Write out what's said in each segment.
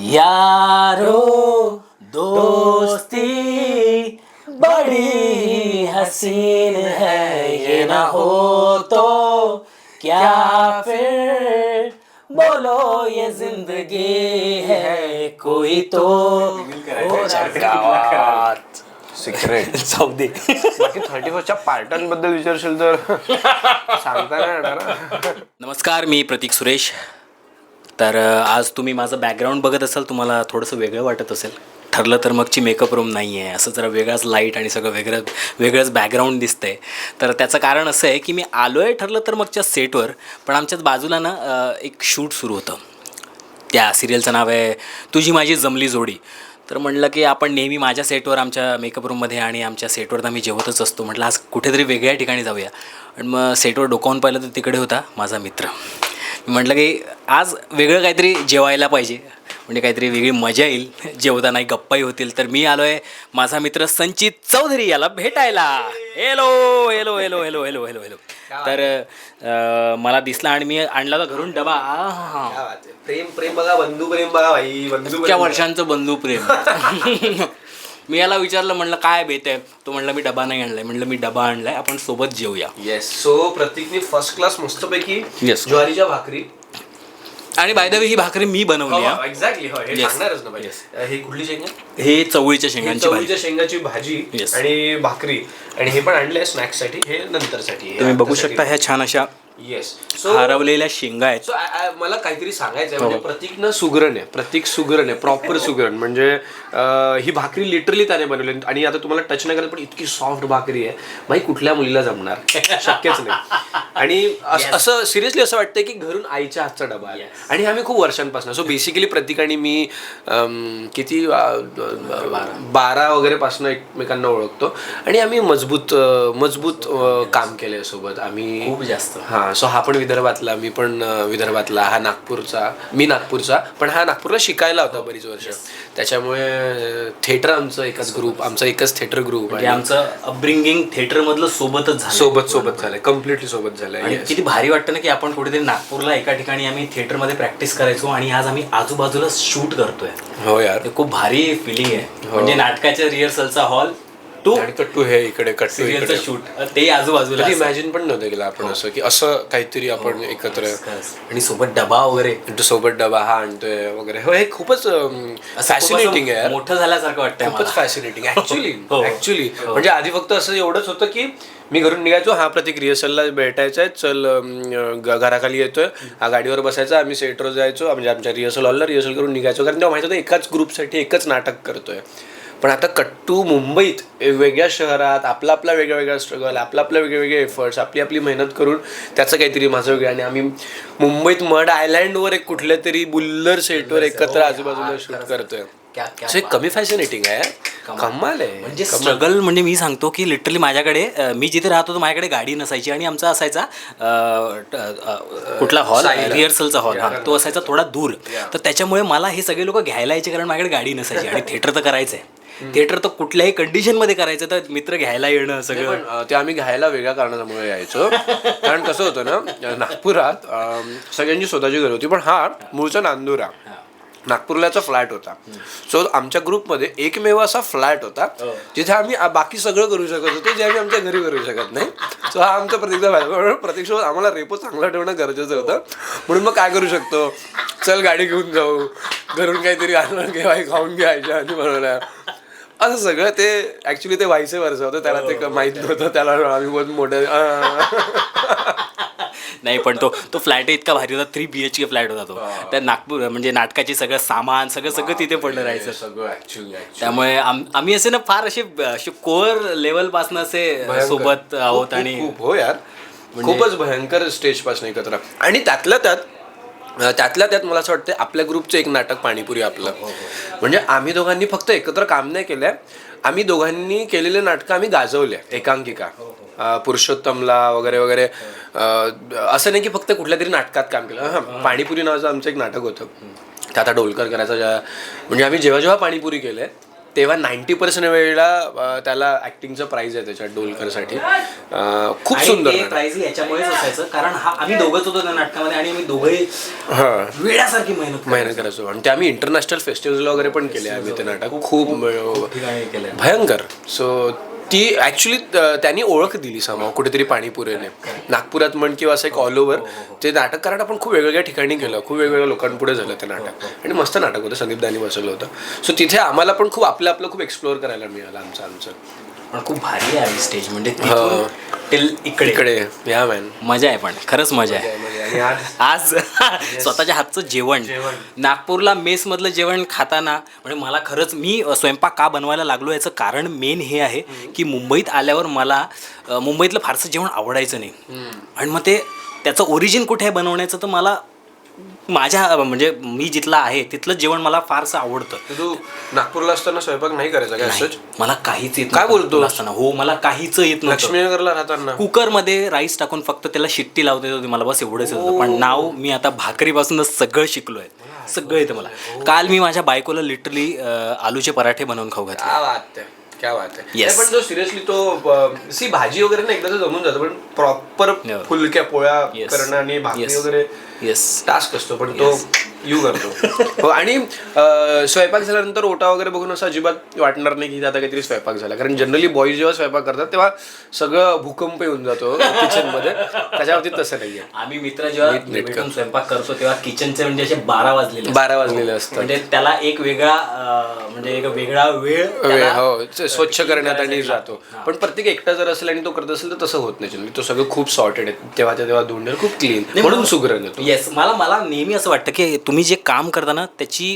यारो दोस्ती बड़ी हसीन है ये ना हो तो क्या फिर? बोलो ये ज़िंदगी है कोई तो। गावात सिक्रेट जाऊ बाकी थर्टी फर्स्टच्या पार्टांबद्दल विचारशील तर. सांगता नाही येणार नमस्कार मी प्रतीक सुरेश. तर आज तुम्ही माझं बॅकग्राऊंड बघत असाल तुम्हाला थोडंसं वेगळं वाटत असेल. ठरलं तर मगची मेकअप रूम नाही आहे असं जरा वेगळाच लाइट आणि सगळं वेगळं वेगळंच बॅकग्राऊंड दिसतं आहे तर त्याचं कारण असं आहे की मी आलो आहे ठरलं तर मगच्या सेटवर पण आमच्याच बाजूला ना एक शूट सुरू होतं. त्या सिरियलचं नाव आहे तुझी माझी जमली जोडी. तर म्हणलं की आपण नेहमी माझ्या सेटवर आमच्या मेकअप रूममध्ये आणि आमच्या सेटवर तर आम्ही जेवतच असतो. म्हटलं आज कुठेतरी वेगळ्या ठिकाणी जाऊया. आणि मग सेटवर डोकावून पाहिलं तर तिकडे होता माझा मित्र. म्हटलं की आज वेगळं काहीतरी जेवायला पाहिजे. म्हणजे काहीतरी वेगळी मजा येईल. जेवताना गप्पाही होतील. तर मी आलो आहे माझा मित्र संचित चौधरी याला भेटायला. Hello hello hello hello hello hello hello तर मला दिसला आणि मी आणला होता घरून डबा. प्रेम प्रेम बघा बंधू प्रेम बघा भाई. बंधू इतक्या वर्षांचं बंधू प्रेम. मी याला विचारलं म्हणलं काय बेत आहे? तो म्हणलं मी डबा नाही आणलाय. म्हणलं मी डबा आणलाय. आपण सोबत जेऊया. येस सो प्रतीकने फर्स्ट क्लास मस्तपैकी. ज्वारीच्या भाकरी आणि बाय द वे ही भाकरी मी बनवली हा. एक्झॅक्टली हो हे Yes. सांगणारच ना भाई Yes. हे कुठली शेंगा हे चवळीच्या ही शेंगांची चवळीच्या शेंगाची भाजी Yes. आणि भाकरी आणि हे पण आणले स्नॅक्ससाठी हे नंतर साठी तुम्ही बघू शकता ह्या छान अशा येस सो हरवलेल्या शेंगा आहेत. सो मला काहीतरी सांगायचं आहे हो. म्हणजे प्रतीक ना सुगरण आहे. प्रतीक सुगरण आहे. प्रॉपर सुगरण. म्हणजे ही भाकरी लिटरली त्याने बनवली. आणि आता तुम्हाला टच नाही करत पण इतकी सॉफ्ट भाकरी आहे. भाई कुठल्या मुलीला जमणार? शक्यच नाही. आणि अस- सिरियसली असं वाटतं की घरून आईच्या हातचा डबा आहे. आणि आम्ही खूप वर्षांपासून सो बेसिकली प्रतीक आणि मी किती बारा. वगैरे पासून एकमेकांना ओळखतो. आणि आम्ही मजबूत मजबूत काम केलंय सोबत. आम्ही खूप जास्त. हा सो हा पण विदर्भातला मी पण विदर्भातला. हा नागपूरचा मी नागपूरचा पण हा नागपूरला शिकायला होता बरीच वर्ष. त्याच्यामुळे थिएटर आमचं एकच ग्रुप आमचा एकच थिएटर ग्रुप आणि आमचं अपब्रिंगिंग थिएटर मधलं सोबतच झालं सोबत सोबत झालंय. कम्प्लिटली सोबत झालंय. किती भारी वाटतं ना की आपण कुठेतरी नागपूरला एका ठिकाणी आम्ही थिएटरमध्ये प्रॅक्टिस करायचो आणि आज आम्ही आजूबाजूला शूट करतोय. हो यार. खूप भारी फिलिंग आहे. म्हणजे नाटकाच्या रिहर्सलचा हॉल टू आणि कट्टू हे इकडे. कट्टू सिरियलचं शूट ते आजूबाजूला कधी. इमॅजिन पण नव्हतं केलं आपण असं की असं काहीतरी आपण एकत्र खरंच. आणि सोबत डबा वगैरे. तो सोबत डबा हा आणतोय वगैरे. हो हे खूपच असं खूप फॅसिनेटिंग आहे यार. मोठं झाल्यासारखं वाटतंय खूपच मला. फॅसिनेटिंग ऍक्च्युली हो. ऍक्च्युली म्हणजे आधी फक्त असं एवढंच होतं की मी घरून निघायचो हा प्रतीक रिहर्सलला भेटायचा आहे चल अं, ग- घराखाली येतोय. हा गाडीवर बसायचा आम्ही सेटवर जायचो म्हणजे आमच्या रिहर्सल हॉलला रिहर्सल करून निघायचो. कारण तेव्हा माहिती होतं एकाच ग्रुपसाठी एकच नाटक करतोय. पण आता कट्टू मुंबईत वेगळ्या शहरात आपला आपला वेगळा वेगळा स्ट्रगल आपला आपला वेगळे वेगळे एफर्ट्स आपली आपली मेहनत करून त्याचं काहीतरी माझं वेगळं आणि आम्ही मुंबईत मड आयलँडवर एक कुठल्या तरी बुल्लर सेटवर एकत्र आजूबाजूला शूट करतोय. हे कमी फॅसिनेटिंग आहे कमाल. आहे. म्हणजे स्ट्रगल म्हणजे मी सांगतो की लिटरली माझ्याकडे मी जिथे राहतो तो माझ्याकडे गाडी नसायची आणि आमचा असायचा कुठला हॉल. रिहर्सलचा हॉल हा तो असायचा थोडा दूर. तर त्याच्यामुळे मला हे सगळे लोक घ्यायला यायचे कारण माझ्याकडे गाडी नसायची आणि थिएटर तर करायचं आहे थिएटर तर कुठल्याही कंडिशनमध्ये करायचं तर मित्र घ्यायला येणं सगळं. पण ते आम्ही घ्यायला वेगळ्या कारणामुळे यायचो. कारण कसं होतं ना नागपुरात सगळ्यांची स्वतःची घर होती पण हा मूळचा नांदुरा. नागपूरलाचा फ्लॅट होता. सो आमच्या ग्रुपमध्ये एकमेव असा फ्लॅट होता जिथे आम्ही बाकी सगळं करू शकत होतो जे आम्ही आमच्या घरी करू शकत नाही. सो हा आमचा प्रतीकचा प्रतीक्षोबत आम्हाला रेपो चांगला ठेवणं गरजेचं होतं. म्हणून मग काय करू शकतो? चल गाडी घेऊन जाऊ. घरून काहीतरी आणून घे बाई खाऊन घ्यायच्या आणि बनवल्या असं सगळं ते ऍक्च्युली ते व्हायचे वर्ष होतं. त्याला ते क- माहीत नव्हतं. त्याला आम्ही बहुत मोठे नाही पण तो तो फ्लॅट इतका भारी होता. Three B H K flat होता तो. त्या नागपूर म्हणजे नाटकाचे सगळं सामान सगळं सगळं तिथे पडलं राहायचं. सगळं ऍक्च्युली त्यामुळे आम- आम्ही असे ना फार असे असे कोअर लेवलपासून असे सोबत आहोत आणि खूप हो यार. खूपच भयंकर स्टेजपासून एकत्र. आणि त्यातल्या त्यात त्यातल्या त्यात मला असं वाटतं आपल्या ग्रुपचं एक नाटक पाणीपुरी आपलं. म्हणजे आम्ही दोघांनी फक्त एकत्र काम नाही केलंय. आम्ही दोघांनी केलेले नाटकं आम्ही गाजवले एकांकिका. पुरुषोत्तमला वगैरे वगैरे. असं नाही की फक्त कुठल्या तरी नाटकात काम केलं. हां पाणीपुरी नावाचं आमचं एक नाटक होतं. आता डोलकर करायचं ज्या म्हणजे आम्ही जेव्हा जेव्हा पाणीपुरी केलंय तेव्हा नाईन्टी पर्सेंट वेळेला त्याला ऍक्टिंगचं प्राइज आहे त्याच्या डोलकरसाठी खूप सुंदर. प्राइज याच्यामुळेच असायचं कारण हा आम्ही दोघंच होतो त्या नाटकामध्ये आणि आम्ही दोघंही हा वेळासारखी मेहनत करायचो. मेहनत करायचो आणि ते आम्ही इंटरनॅशनल फेस्टिवल्सला वगैरे पण केले आम्ही ते नाटक खूप. भयंकर सो ती ॲक्च्युली त्यांनी ओळख दिली समाव कुठेतरी पाणीपुरेने. नागपुरात म्हण किंवा असं एक ऑल ओव्हर ते नाटक कारण आपण खूप वेगवेगळ्या ठिकाणी केलं खूप वेगवेगळ्या लोकांपुढे झालं ते नाटक. आणि मस्त नाटक होतं संदीप दानी बसवलं होतं. सो तिथे आम्हाला पण खूप आपलं आपलं खूप एक्सप्लोअर करायला मिळालं आमचं आमचं. पण खूप भारी आहे स्टेज म्हणजे till इकडे. इकडे. या मॅन मजा आहे पण. खरंच मजा आहे. आणि आज आज स्वतःच्या हातचं जेवण. नागपूरला मेसमधलं जेवण खाताना म्हणजे मला खरंच मी अ, स्वयंपाक का बनवायला लागलो याचं कारण मेन हे आहे की मुंबईत आल्यावर मला अ, मुंबईतलं फारसं जेवण आवडायचं नाही. आणि मग ते त्याचं ओरिजिन कुठे आहे बनवण्याचं तर मला माझ्या म्हणजे मी जिथला आहे तिथलं जेवण मला फारसं आवडतं. तू नागपूरला असताना स्वयंपाक नाही करायचा काय असंच? मला काहीच येत काय? नागपूरला असताना. हो मला काहीच येत लक्ष्मीनगरला राहताना? कुकरमध्ये राईस टाकून फक्त त्याला शिट्टी लावता होती मला बस एवढंच येत होतं. पण नाव मी आता भाकरीपासूनच सगळं शिकलोय. सगळं येतं मला. काल मी माझ्या बायकोला लिटरली आलूचे पराठे बनवून खाऊ घातले. क्या बात आहे Yes. पण जो सिरियसली तो सी भाजी वगैरे ना एकदा जमून जातो पण प्रॉपर Yeah. फुलक्या पोळ्या Yes. करणं आणि भाकरी Yes. वगैरे येस टास्क असतो पण तो यू करतो. हो आणि अं, स्वयंपाक झाल्यानंतर ओटा वगैरे बघून असं अजिबात वाटणार नाही की आता काहीतरी स्वयंपाक झाला. कारण जनरली बॉईज जेव्हा स्वयंपाक करतात तेव्हा सगळं भूकंप येऊन जातो किचनमध्ये त्याच्यावरती तसं नाहीये. आम्ही मित्र जेव्हा भेटून स्वयंपाक करतो तेव्हा किचनचे म्हणजे असे बारा वाजलेले असतात. बारा वाजलेले असतात. म्हणजे त्याला एक वेगळा अं, म्हणजे एक वेगळा वेळ हो स्वच्छ करण्यात आणि जातो. पण प्रत्येक एकटा जर असेल आणि तो करत असेल तर तसं होत नाही. जनरली तो सगळं खूप सॉर्टेड आहे. तेव्हा तेव्हा धुंडर खूप क्लीन म्हणून सुगरण येतो येस मला मला नेहमी असं वाटतं की तुम्ही जे काम करता ना त्याची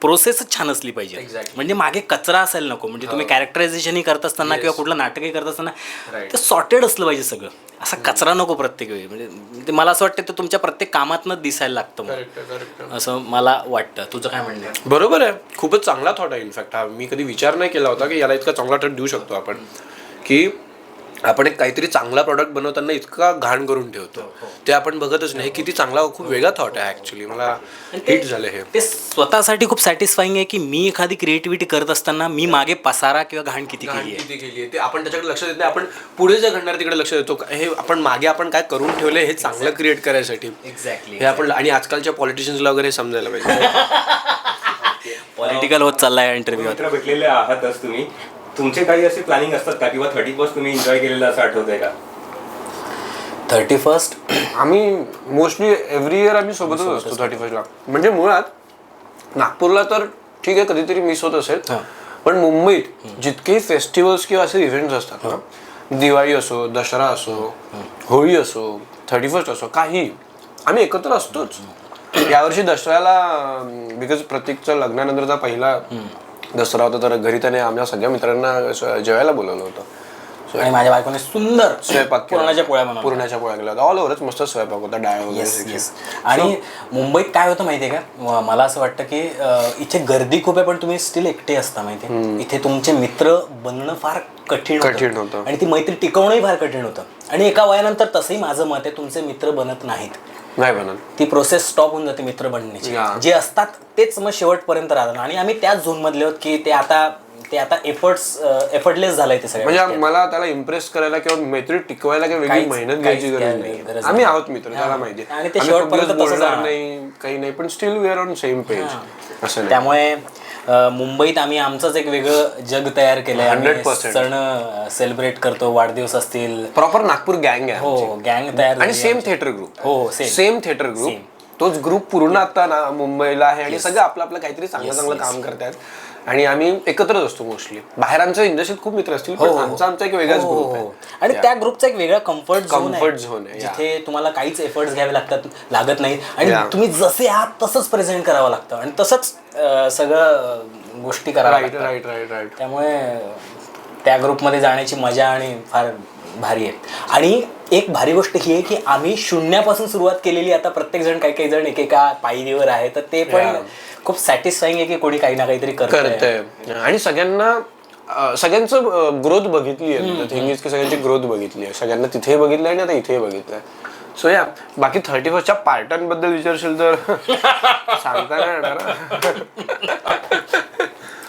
प्रोसेसच छान असली पाहिजे. Exactly. म्हणजे मागे कचरा असायला नको. म्हणजे तुम्ही कॅरेक्टरायझेशनही करत असताना किंवा कुठलं नाटकही करत असताना Right. ते सॉर्टेड असलं पाहिजे सगळं. असा कचरा नको प्रत्येक वेळी. म्हणजे ते मला असं वाटतं ते तुमच्या प्रत्येक कामातनं दिसायला लागतं मग. असं मला वाटतं. तुझं काय म्हणणं आहे? बरोबर आहे. खूपच चांगला थॉट आहे इनफॅक्ट हा मी कधी विचार नाही केला होता की याला इतका चांगला थॉट देऊ शकतो आपण. की आपण एक काहीतरी चांगला प्रॉडक्ट बनवताना इतका घाण करून ठेवतो. ते आपण बघतच नाही. हे किती चांगला खूप वेगळा थॉट आहे ऍक्च्युली मला हिट झालं हे. ते स्वतःसाठी खूप सॅटिस्फाईंग आहे की मी एखादी क्रिएटिव्हिटी करत असताना मी मागे पसारा किंवा घाण किती केली आहे. किती केली आहे. ते आपण त्याच्याकडे लक्ष देत नाही. आपण पुढे जे घडणार तिकडे लक्ष देतो. हे आपण मागे आपण काय करून ठेवलंय हे चांगलं क्रिएट करायसाठी. एक्झॅक्टली हे आपण आणि आजकालच्या पॉलिटिशियन्सला वगैरे समजायला पाहिजे. पॉलिटिकल होत चाललाय इंटरव्ह्यू भेटलेले आहातच तुम्ही. तुमचे काही असे प्लॅनिंग असतात का? किंवा थर्टी फर्स्ट तुम्ही एन्जॉय केलेलं असं आठवतंय का? थर्टी फर्स्ट आम्ही मोस्टली एव्हरी इयर आम्ही सोबतच असतो थर्टी फर्स्टला म्हणजे मुळात नागपूरला तर ठीक आहे कधीतरी मिस होत असेल. पण मुंबईत जितकेही फेस्टिवल्स किंवा असे इव्हेंट्स असतात ना दिवाळी असो दसरा असो होळी असो थर्टी फर्स्ट असो काही आम्ही एकत्र असतोच. यावर्षी दसऱ्याला बिकॉज प्रत्येकचं लग्नानंतरचा पहिला दसरा होता तर घरी त्याने आमच्या सगळ्या मित्रांना जेवायला बोलवलं होतं. आणि माझ्या बायकोने सुंदर स्वयंपाक. पुरणाच्या पोळ्या बनवल्या. पुरणाच्या पोळ्या केल्या. ऑल ओव्हरच मस्त स्वयंपाक होता डाळ वगैरे आणि मुंबईत काय होतं माहितीये का? म- मला असं वाटतं की इथे गर्दी खूप आहे पण तुम्ही स्टील एकटे असता माहितीये. इथे तुमचे मित्र बनणं फार कठीण कठीण होतं. आणि ती मैत्री टिकवणंही फार कठीण होतं. आणि एका वयानंतर तसंही माझं मत आहे तुमचे मित्र बनत नाहीत. नाही बनत. ती प्रोसेस स्टॉप होऊन जाते मित्र बनण्याची. जे असतात तेच मग शेवटपर्यंत राहतात. आणि आम्ही त्याच झोन मधले आहोत की ते आता ते आता एफर्ट्स एफर्टलेस झालंय ते सगळं म्हणजे मला त्याला इम्प्रेस करायला किंवा मैत्री टिकवायला काही वेगळी मेहनत घ्यायची गरज नाही. आम्ही. आहोत मित्र त्याला माहिती आणि ते शेवटपर्यंत बोलणार. नाही काही नाही पण still we are on same page असं त्यामुळे मुंबईत आम्ही आमचंच एक वेगळं जग तयार केलंय आम्ही 100%. सण सेलिब्रेट करतो वाढदिवस असतील प्रॉपर नागपूर गँग आहे हो आमची. गँग तयार आणि सेम आमची. थिएटर ग्रुप हो सेम सेम थिएटर ग्रुप. तोच ग्रुप पूर्ण आता ना मुंबईला आहे आणि सगळं आपलं आपलं काहीतरी चांगलं चांगलं. काम करतायत आणि आम्ही एकत्रच असतो मोस्टली बाहेर आमच्या इंडस्ट्रीत खूप मित्र असतील पण हो, हो. आमचा आमचा एक वेगळाच ग्रुप हो. आहे आणि त्या ग्रुपचा एक वेगळा कम्फर्ट झोन Comfort zone आहे, जिथे तुम्हाला काहीच एफर्ट्स घ्यावे लागतात लागत नाहीत. आणि. तुम्ही जसे आहात तसंच प्रेझेंट करावं लागतं. आणि तसंच सगळं गोष्टी कराव्या राईट राईट राईट राईट त्यामुळे त्या ग्रुपमध्ये जाण्याची मजा आणि फार भारी आहे. आणि एक भारी गोष्ट ही आहे की आम्ही शून्यापासून सुरुवात केलेली आता प्रत्येक जण काही काही जण एकेका पायरीवर आहे. तर ते पण. खूप सॅटिस्फाईंग आहे की कोणी काही ना काहीतरी करतंय. आणि सगळ्यांना अं, सगळ्यांचं ग्रोथ बघितली आहे. थिंग इज की सगळ्यांची ग्रोथ बघितली आहे. सगळ्यांना तिथेही बघितलं आणि आता इथेही बघितलंय सो या बाकी थर्टी फर्स्टच्या पार्टांबद्दल विचारशील तर सांगता नाही येणार.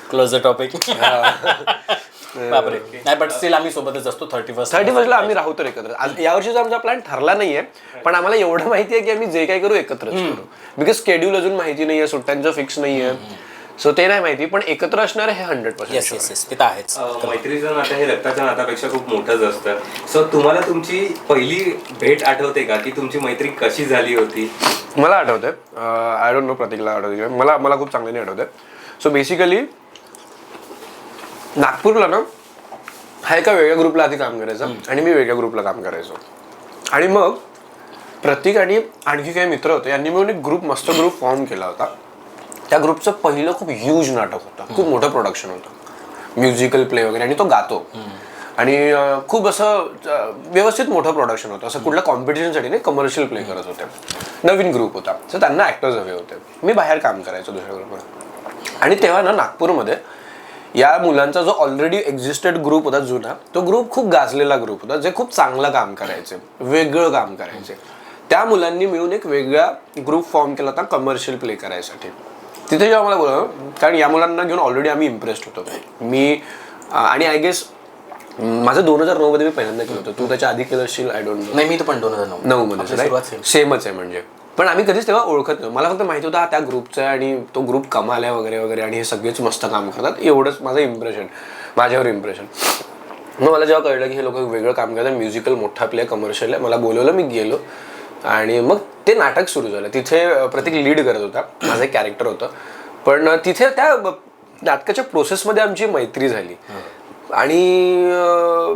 क्लोज द टॉपिक बापरे. नाही बट स्टील आम्ही सोबतच असतो थर्टी फर्स्ट थर्टी फर्स्टला आम्ही राहू तर एकत्र आज यावर्षीचा आमचा प्लॅन ठरला नाहीये पण आम्हाला एवढं माहिती आहे की आम्ही जे काही करू एकत्रच करू. बिकॉज स्केड्यूल अजून माहिती नाहीये सुट्ट्यांचं फिक्स नाहीये. सो ते नाही माहिती पण एकत्र असणार हे hundred yes percent yes yes ते तर आहेच. मैत्रीचं नातं हे रक्ताच्या नातापेक्षा खूप मोठंच असतं. सो तुम्हाला तुमची पहिली भेट आठवते का? की तुमची मैत्री कशी झाली होती? मला आठवतंय आय डोंट नो प्रतीकला आठवते मला मला खूप चांगल्याने आठवतंय सो बेसिकली नागपूरला ना हा एका वेगळ्या ग्रुपला आधी काम करायचं आणि मी वेगळ्या ग्रुपला काम करायचो. आणि मग प्रतीक आणि आणखी काही मित्र होते यांनी मिळून एक ग्रुप मस्त ग्रुप फॉर्म केला होता. त्या ग्रुपचं पहिलं खूप ह्यूज नाटक होतं. खूप मोठं प्रोडक्शन होतं. म्युझिकल प्ले वगैरे आणि तो गातो. आणि खूप असं व्यवस्थित मोठं प्रोडक्शन होतं. असं कुठल्या कॉम्पिटिशनसाठी नाही कमर्शियल प्ले करत होते. नवीन ग्रुप होता. तर त्यांना ॲक्टर्स हवे होते. मी बाहेर काम करायचो दुसऱ्या ग्रुपवर. आणि तेव्हा ना नागपूरमध्ये या मुलांचा जो ऑलरेडी एक्झिस्टेड ग्रुप होता जुना तो ग्रुप खूप गाजलेला ग्रुप होता जे खूप चांगलं काम करायचे. वेगळं काम करायचे. त्या मुलांनी मिळून एक वेगळा ग्रुप फॉर्म केला होता कमर्शियल प्ले करायसाठी. तिथे जेव्हा मला बोलवलं कारण या मुलांना घेऊन ऑलरेडी आम्ही इम्प्रेस्ड होतो. मी आणि आय गेस माझं दोन हजार नऊ मध्ये मी पहिल्यांदा केलं होतं. तू त्याच्या आधी केलं असशील आय डोंट नो नाही मी तर पण दोन हजार नऊ. मध्ये. सेमच आहे म्हणजे. पण आम्ही कधीच तेव्हा ओळखत नाही मला फक्त माहिती होतं हा त्या ग्रुपचा आहे आणि तो ग्रुप कमाल आहे वगैरे वगैरे आणि हे सगळेच मस्त काम करतात. एवढंच माझं इम्प्रेशन माझ्यावर इम्प्रेशन मग मला जेव्हा कळलं की हे लोक वेगळं काम करतात म्युझिकल मोठा प्ले कमर्शियल आहे मला बोलवलं मी गेलो. आणि मग ते नाटक सुरू झालं. तिथे प्रतीक लीड करत होता. माझं एक कॅरेक्टर होतं. पण तिथे त्या नाटकाच्या प्रोसेसमध्ये आमची मैत्री झाली. आणि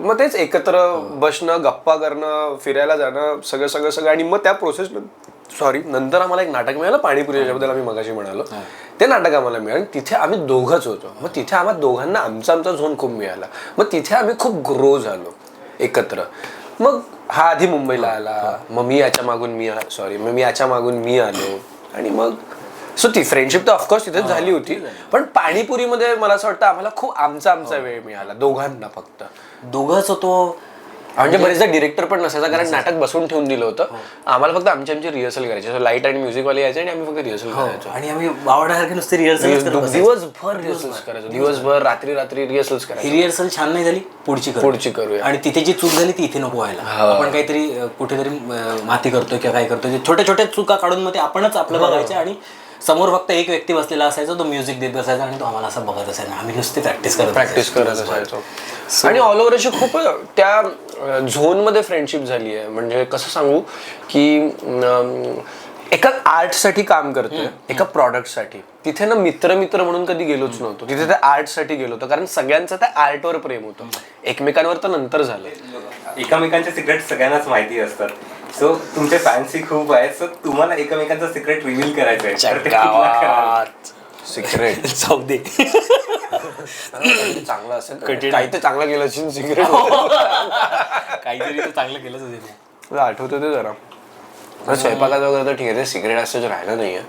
मग तेच एकत्र बसणं गप्पा करणं फिरायला जाणं सगळं सगळं सगळं. आणि मग त्या प्रोसेस सॉरी नंतर आम्हाला एक नाटक मिळालं पाणीपुरी ज्याच्याबद्दल आम्ही मगाशी म्हणालो. ते नाटक आम्हाला मिळालं. तिथे आम्ही दोघंच होतो. मग तिथे आम्हा दोघांना आमचा आमचा झोन खूप मिळाला. मग तिथे आम्ही खूप ग्रो झालो एकत्र. मग हा आधी मुंबईला आला. मग मी याच्या मागून मी सॉरी मग मी याच्या मागून मी आलो. आणि मग सो ती फ्रेंडशिप तर ऑफकोर्स तिथेच झाली होती. पण पाणीपुरीमध्ये मला असं वाटतं आम्हाला खूप आमचा आमचा वेळ मिळाला दोघांना फक्त. दोघंच होतो. म्हणजे बरेचदा डिरेक्टर पण नसायचा कारण नाटक बसून ठेवून दिलं होतं. आम्हाला फक्त आमची आमची रिहर्सल करायची. लाइट आणि म्युझिक वाले यायचे आणि आम्ही फक्त रिहर्सल करायचो. आणि आम्ही बावड्यासारखे नुसते रिहर्सल दिवसभर रिहर्सल्स करायचो. दिवसभर रात्री रात्री रिहर्सल्स करायचो. ही रिहर्सल छान नाही झाली पुढची करू. पुढची करूया. आणि तिथे जी चूक झाली ती इथे नको व्हायला. आपण काहीतरी कुठेतरी माती करतोय किंवा काय करतोय छोट्या छोट्या चुका काढून मग ते आपणच आपलं बघायचे आणि समोर फक्त एक व्यक्ती बसलेला असायचा तो म्युझिक देत बसायचा आणि तो आम्हाला असं बघत असायचा. आम्ही नुसते प्रॅक्टिस करत प्रॅक्टिस करत असायचो. आणि ऑल ओव्हर अशी खूप त्या झोनमध्ये फ्रेंडशिप झाली आहे. म्हणजे कसं सांगू की एका आर्टसाठी काम करतोय एका प्रॉडक्टसाठी तिथे ना मित्र मित्र म्हणून कधी गेलोच नव्हतो. तिथे त्या आर्टसाठी गेलो होतो. कारण सगळ्यांचं त्या आर्टवर प्रेम होतं. एकमेकांवर तर नंतर झालं एकमेकांचे सिक्रेट सगळ्यांनाच माहिती असतात. सो तुमचे फॅन्सी खूप आहेत. सो तुम्हाला एकमेकांचं सिक्रेट रिव्हील करायचं आहे. तर ते कुठलं कराल? सिक्रेट जाऊ दे. चांगलं असेल. काही तर चांगलं केलं असेल सिक्रेट काहीतरी तर चांगलं केलंच होते तुला आठवतं ते जरा. मला स्वयंपाकाचं वगैरे तर ठीक आहे ते सिक्रेट असं राहिलं नाहीये.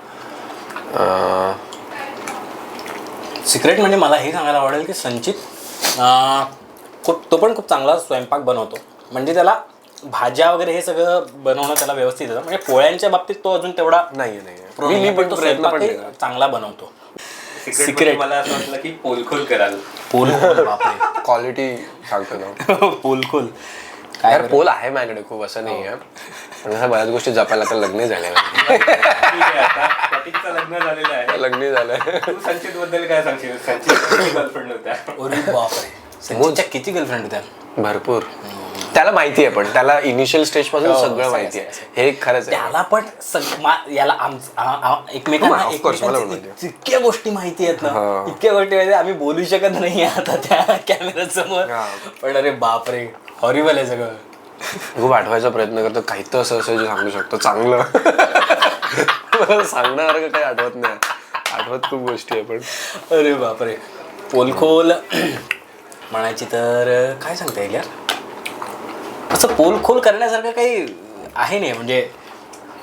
अं, सिक्रेट म्हणजे मला हे सांगायला आवडेल की संचित अं, खूप तो पण खूप चांगला स्वयंपाक बनवतो. म्हणजे त्याला भाज्या वगैरे हे सगळं बनवणं त्याला व्यवस्थित येतं म्हणजे पोळ्यांच्या बाबतीत तो अजून तेवढा नाहीये नाहीये. pro मी नाही, मी पण पण तो प्रयत्न स्वयंपाक पण हे केला. चांगला बनवतो. Secret Secret. मला असं वाटलं की पोलखोल कराल. पोल बापरे. क्वालिटी सांगतो ना. पोलखोल. यार पोल आहे माझ्याकडे खूप असं नाही आहे. पण असं बऱ्याच गोष्टी जपायला तर लग्न झाले ठीक आहे आता प्रतीकचं लग्न झालेलं आहे. लग्न झालंय तू संचित बद्दल काय सांगशील? संचित गर्लफ्रेंड होत्या. अरे बापरे. संचितच्या किती गर्लफ्रेंड होत्या? भरपूर. त्याला माहिती आहे पण त्याला इनिशियल स्टेजपासून सगळं माहिती आहे. हे खरंच आहे. त्याला पण सग- मा- याला आम- आ- आ- एकमेकांना हो, of course, मला पण एकमेकांचे माहिती इतक्या गोष्टी माहिती आहेत ना हा. इतक्या गोष्टी माहिती आहेत, आम्ही बोलू शकत नाही आता त्या कॅमेरा समोर हा. पण अरे बापरे हॉरिबल आहे सगळं. खूप आठवायचा प्रयत्न करतो काही तर असं असं जे सांगू शकतो. चांगलं. मला सांगण्यासारखं काही आठवत नाही. आठवत खूप गोष्टी आहे पण. अरे बापरे. पोलखोल म्हणायची तर काय सांगता येईल यार? असं पोलखोल करण्यासारखं काही आहे नाही म्हणजे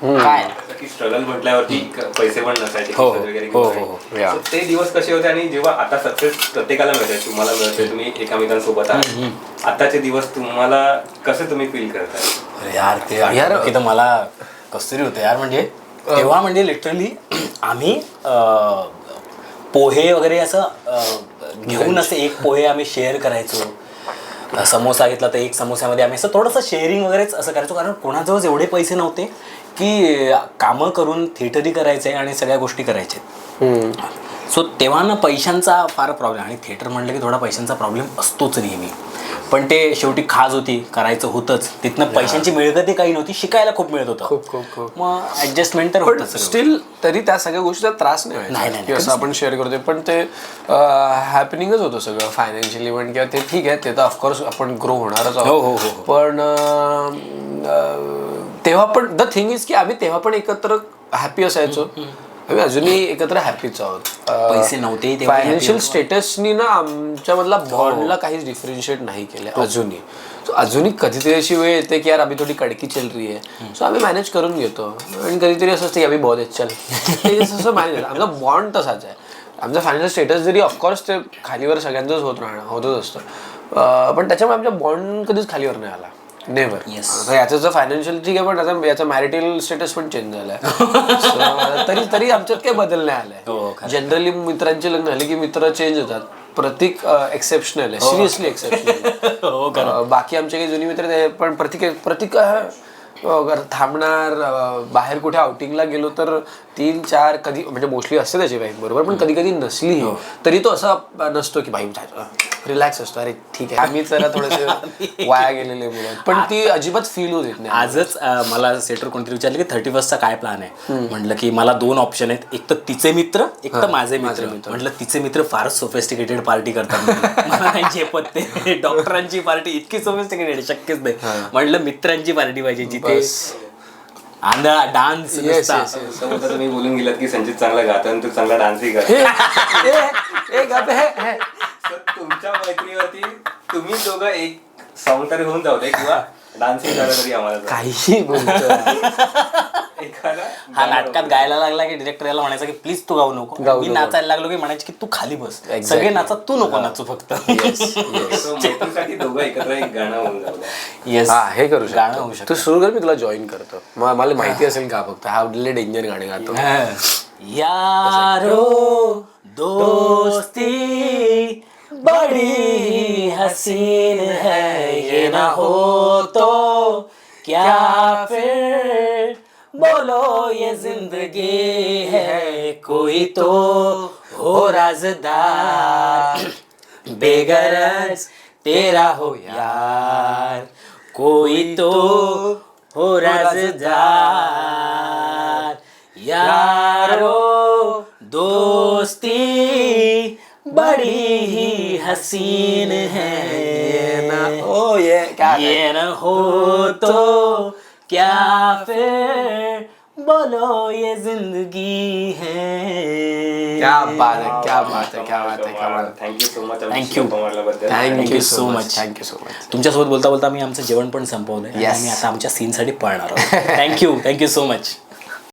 काय? की स्ट्रगल म्हटल्यावरती क- पैसे पण नसायचे हो, खिशात वगैरे हो, हो, जायचे. So ते दिवस कसे होते आणि जेव्हा आता सक्सेस प्रत्येकाला मिळते तुम्हाला मिळते तुम्ही एकामेकांसोबत आहात. आताचे दिवस तुम्हाला कसे तुम्ही फील करताय अरे यार ते यार- की तर मला कसतरी होतं यार म्हणजे तेव्हा म्हणजे लिटरली आम्ही अं, पोहे वगैरे असं घेऊन असे एक पोहे आम्ही शेअर करायचो. अ, समोसा घेतला तर एक समोस्यामध्ये आम्ही असं थोडंसं शेअरिंग वगैरेच असं करायचो. कारण कोणाजवळ एवढे पैसे नव्हते की कामं करून थिएटरही करायचे आणि सगळ्या गोष्टी करायचे. सो तेव्हा ना पैशांचा फार प्रॉब्लेम आणि थिएटर म्हटलं की थोडा पैशांचा प्रॉब्लेम असतोच नेहमी. पण ते शेवटी खाज होती करायचं होतंच. तिथनं पैशांची मिळकतही काही नव्हती शिकायला खूप मिळत होतं. खूप खूप खूप. मग ऍडजस्टमेंट तर पण होतं. स्टील तरी त्या सगळ्या गोष्टीचा त्रास नाही नाही, व्हायचा नाही, की असं आपण शेअर करतोय पण ते हॅपनिंगच होतं सगळं फायनान्शियली पण किंवा ते ठीक आहे ते तर ऑफकोर्स आपण ग्रो होणारच हो, हो, हो, आहोत पण अं, अं, तेव्हा पण द थिंग इज की आम्ही तेव्हा पण एकत्र हॅपी असायचो. आम्ही अजूनही एकत्र हॅपीच आहोत. पैसे नव्हते तेव्हा happy फायनान्शियल होतो. स्टेटसनी ना आमच्यामधला बॉन्डला काहीच डिफरन्शिएट नाही केलं अजूनही. So अजूनही कधीतरी अशी वेळ येते की यार आम्ही थोडी कडकी चल रही आहे. सो आम्ही मॅनेज करून घेतो. आणि कधीतरी असं असतं की आम्ही बहुत चल. ते असं मॅनेज आमचा बॉन्ड तसाच आहे. आमचा फायनान्शियल स्टेटस जरी ऑफकोर्स ते खालीवर सगळ्यांचंच होत राहणं होतच असतं. अं, पण त्याच्यामुळे आमचा बॉन्ड कधीच खालीवर नाही आला. Never Yes. आता याचं जर फायनान्शियल ठीक आहे पण याचा याचा मॅरिटल स्टेटस पण चेंज झालाय. So, तरी तरी आमच्यात काही बदल नाही हो, आलाय खरं. जनरली मित्रांचे लग्न झाले की मित्र चेंज होतात. प्रतीक एक्सेप्शनल आहे. सिरियसली एक्सेप्शनल हो खरं. बाकी आमचे काही जुनी मित्र ते पण प्रतीक प्रतीक अं, थांबणार बाहेर कुठे आउटिंगला गेलो तर तीन चार कधी म्हणजे मोस्टली असते त्याची बाईक बरोबर पण कधी कधी नसली तरी तो असा नसतो की भाई रिलॅक्स असतो. अरे ठीक आहे. आम्ही जरा थोडेसे वाया गेलेले मुलं. पण ती अजिबात फील होत नाही. आजच मला सेटर कोणतरी विचारलं की थर्टी फर्स्टचा काय प्लॅन आहे? म्हटलं की मला दोन ऑप्शन आहेत. एक तर तिचे मित्र एक तर माझे मित्र. म्हटलं तिचे मित्र फारच सोफेस्टिकेटेड पार्टी करतात. मला नाही झेपत ते. डॉक्टरांची पार्टी इतकी सोफेस्टिकेटेड शक्यच नाही. म्हटलं मित्रांची पार्टी पाहिजे जिथे आंधळा डान्स आता तुम्ही बोलून गेलात की संचित चांगला गातो आणि तू चांगला डान्सही कर गप. तर तुमच्या मैत्रीवरती तुम्ही दोघं एक सॉंग तरी होऊन जाऊ दे किंवा डान्सिंग झालं तरी आम्हाला चालेल. काहीही बोलतो एखादा हा नाटकात गायला लागला की डिरेक्टर याला म्हणायचा की प्लीज तू गाऊ नको. गाऊ मी नको. नाचायला लागलो की म्हणायचे की तू खाली बस. Exactly. सगळे नाचा तू नको नाचू फक्त. So, मैत्रीसाठी दोघं एकत्र एक गाणं होऊन जाऊ द्या. येस हा हे करू गाणं होऊ शकतो. तू सुरू कर मी तुला जॉईन करतो. म- मला माहिती असेल का फक्त? हा लय डेंजर गाणे गातो. यारो दोस्ती बड़ी हसीन है ये ना हो तो क्या फिर? बोलो ये जिंदगी है कोई तो हो राजदार। बेगरज तेरा हो यार कोई तो हो राजदार। ही हसीन है ये ना ओ ये क्या ये न हो तो क्या फिर बोलो ये ज़िंदगी है क्या बात है क्या बात है क्या बात है क्या बात है thank you so much Thank you. मारल्याबद्दल thank you so. Much thank you so much तुमच्यासोबत बोलता बोलता आम्ही आमचं जेवण पण संपवलंय. आणि Yes. आम्ही आता आमच्या सीनसाठी पळणार आहोत. Thank you thank you so much